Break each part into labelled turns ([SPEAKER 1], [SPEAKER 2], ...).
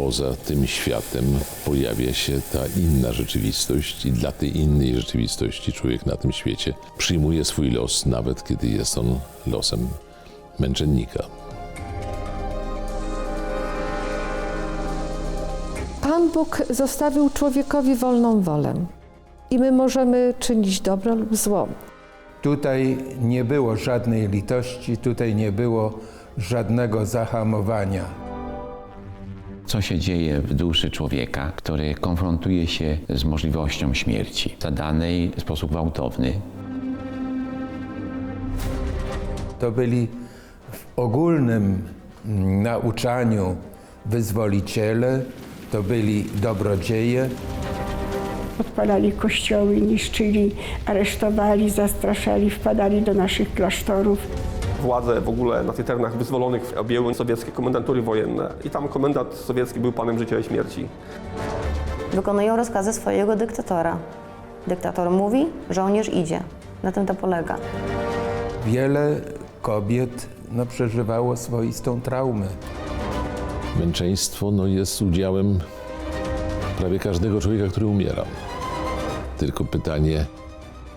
[SPEAKER 1] poza tym światem pojawia się ta inna rzeczywistość, i dla tej innej rzeczywistości człowiek na tym świecie przyjmuje swój los, nawet kiedy jest on losem męczennika.
[SPEAKER 2] Pan Bóg zostawił człowiekowi wolną wolę i my możemy czynić dobro lub zło.
[SPEAKER 3] Tutaj nie było żadnej litości, tutaj nie było żadnego zahamowania.
[SPEAKER 4] Co się dzieje w duszy człowieka, który konfrontuje się z możliwością śmierci, zadanej w sposób gwałtowny.
[SPEAKER 3] To byli w ogólnym nauczaniu wyzwoliciele, to byli dobrodzieje.
[SPEAKER 5] Podpalali kościoły, niszczyli, aresztowali, zastraszali, wpadali do naszych klasztorów.
[SPEAKER 6] Władze w ogóle na tych terenach wyzwolonych objęły sowieckie komendantury wojenne i tam komendant sowiecki był panem życia i śmierci.
[SPEAKER 7] Wykonują rozkazy swojego dyktatora. Dyktator mówi, żołnierz idzie. Na tym to polega.
[SPEAKER 3] Wiele kobiet no, przeżywało swoistą traumę.
[SPEAKER 1] Męczeństwo no, jest udziałem prawie każdego człowieka, który umiera. Tylko pytanie,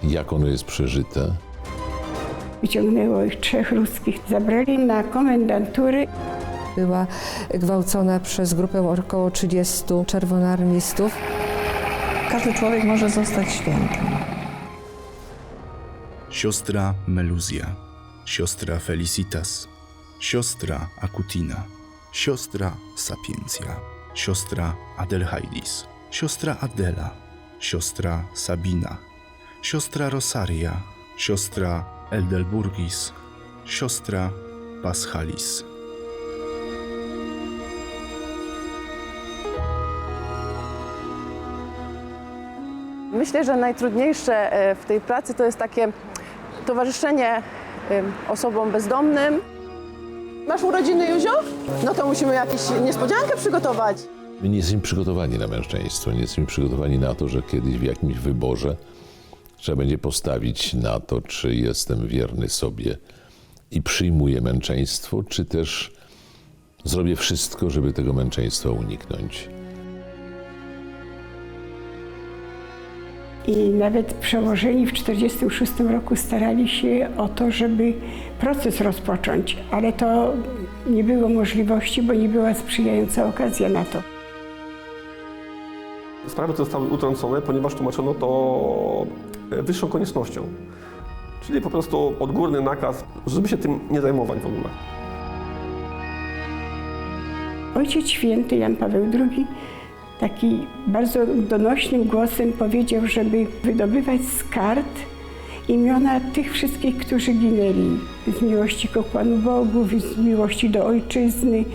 [SPEAKER 1] jak ono jest przeżyte,
[SPEAKER 5] Wyciągnęło ich trzech ruskich, zabrali na komendantury.
[SPEAKER 2] Była gwałcona przez grupę około 30 czerwonoarmistów.
[SPEAKER 8] Każdy człowiek może zostać świętym.
[SPEAKER 9] siostra Meluzja, siostra Felicitas, siostra Akutina, siostra Sapientia, siostra Adelhaidis, siostra Adela, siostra Sabina, siostra Rosaria, siostra Eldelburgis, siostra Paschalis.
[SPEAKER 10] Myślę, że najtrudniejsze e, w tej pracy to jest takie towarzyszenie e, osobom bezdomnym. Masz urodziny, Józio? No to musimy jakąś niespodziankę przygotować.
[SPEAKER 1] My nie jesteśmy przygotowani na męczeństwo, nie jesteśmy przygotowani na to, że kiedyś w jakimś wyborze trzeba będzie postawić na to, czy jestem wierny sobie i przyjmuję męczeństwo, czy też zrobię wszystko, żeby tego męczeństwa uniknąć.
[SPEAKER 5] I nawet przełożeni w 1946 roku starali się o to, żeby proces rozpocząć, ale to nie było możliwości, bo nie była sprzyjająca okazja na to.
[SPEAKER 6] Sprawy zostały utrącone, ponieważ tłumaczono to e, wyższą koniecznością. Czyli po prostu odgórny nakaz, żeby się tym nie zajmować w ogóle.
[SPEAKER 5] Ojciec Święty Jan Paweł II taki bardzo donośnym głosem powiedział, żeby wydobywać z kart imiona tych wszystkich, którzy ginęli z miłości ku Panu Bogu, z miłości do Ojczyzny,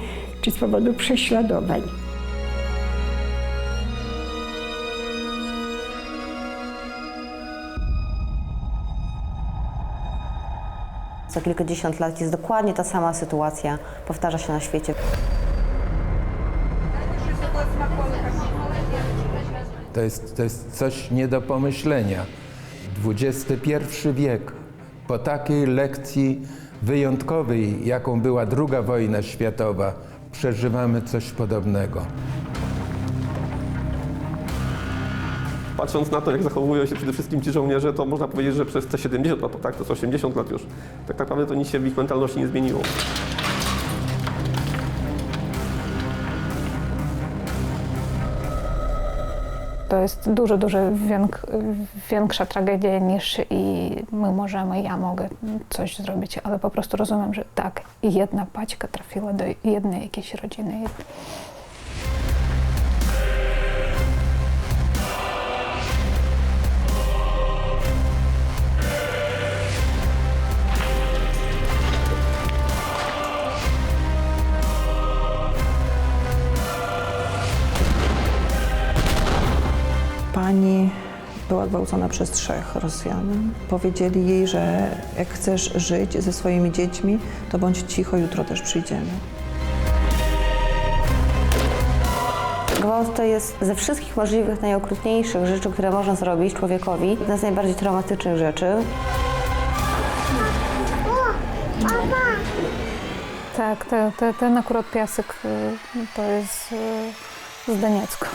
[SPEAKER 5] czy z powodu prześladowań.
[SPEAKER 7] Za kilkadziesiąt lat jest dokładnie ta sama sytuacja, powtarza się na świecie.
[SPEAKER 3] To jest, to jest coś nie do pomyślenia. XXI wiek, po takiej lekcji wyjątkowej, jaką była II wojna światowa, przeżywamy coś podobnego.
[SPEAKER 6] Patrząc na to, jak zachowują się przede wszystkim ci żołnierze, to można powiedzieć, że przez te 70 lat, tak, to jest 80 lat już, tak naprawdę to nic się w ich mentalności nie zmieniło.
[SPEAKER 11] To jest dużo, dużo więk, większa tragedia niż i my możemy, ja mogę coś zrobić, ale po prostu rozumiem, że tak, jedna paćka trafiła do jednej jakiejś rodziny.
[SPEAKER 8] Pani była gwałcona przez trzech Rosjan. Powiedzieli jej, że jak chcesz żyć ze swoimi dziećmi, to bądź cicho, jutro też przyjdziemy.
[SPEAKER 7] Gwałt to jest ze wszystkich możliwych, najokrutniejszych rzeczy, które można zrobić człowiekowi, jedna z najbardziej traumatycznych rzeczy.
[SPEAKER 11] Tak, te, te, ten akurat piasek y, to jest y, z Doniecka.